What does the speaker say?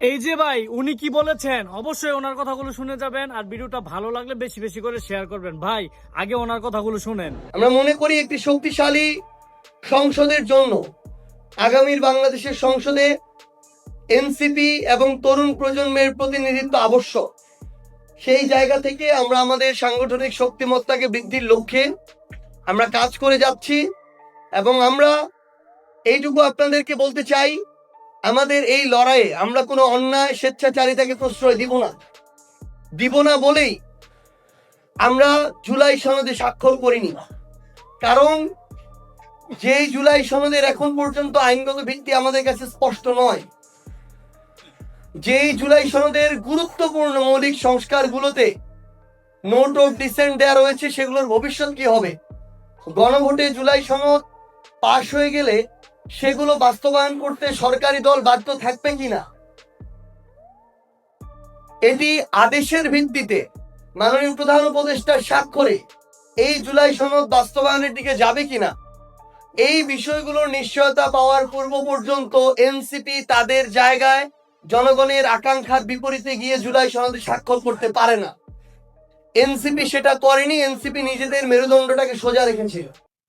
এই যে ভাই, উনি কি বলেছেন? অবশ্যই ওনার কথাগুলো শুনে যাবেন আর ভিডিওটা ভালো লাগলে বেশি বেশি করে শেয়ার করবেন। ভাই, আগে ওনার কথাগুলো শুনেন। আমরা মনে করি একটি শক্তিশালী সংসদের জন্য আগামীর বাংলাদেশের সংসদে এনসিপি এবং তরুণ প্রজন্মের প্রতিনিধিত্ব আবশ্যক। সেই জায়গা থেকে আমরা আমাদের সাংগঠনিক শক্তিমত্তাকে বৃদ্ধির লক্ষ্যে আমরা কাজ করে যাচ্ছি এবং আমরা এইটুকু আপনাদেরকে বলতে চাই আমাদের এই লড়াইয়ে আমরা কোনো অন্যায়, স্বেচ্ছাচারিতাকে প্রশ্রয় দিব না। দিব না বলেই আমরা জুলাই সনদে স্বাক্ষর করিনি। কারণ যেই জুলাই সনদের এখন পর্যন্ত আইনগত ভিত্তি আমাদের কাছে স্পষ্ট নয়, যেই জুলাই সনদের গুরুত্বপূর্ণ মৌলিক সংস্কারগুলোতে নোট অফ ডিসেন্ট দেওয়া রয়েছে, সেগুলোর ভবিষ্যৎ কি হবে? গণভোটে জুলাই সনদ পাশ হয়ে গেলে সেগুলো বাস্তবায়ন করতে সরকারি দল বাধ্য থাকবে কিনা? এটি আদেশের ভিত্তিতে মাননীয় প্রধান উপদেষ্টার স্বাক্ষরে এই জুলাই সনদ বাস্তবায়নের দিকে যাবে কিনা? এই বিষয়গুলোর নিশ্চয়তা পাওয়ার পূর্ব পর্যন্ত এনসিপি তাদের জায়গায় জনগণের আকাঙ্ক্ষার বিপরীতে গিয়ে জুলাই সনদে স্বাক্ষর করতে পারে না। এনসিপি সেটা করেনি, এনসিপি নিজেদের মেরুদণ্ডটাকে সোজা রেখেছিল।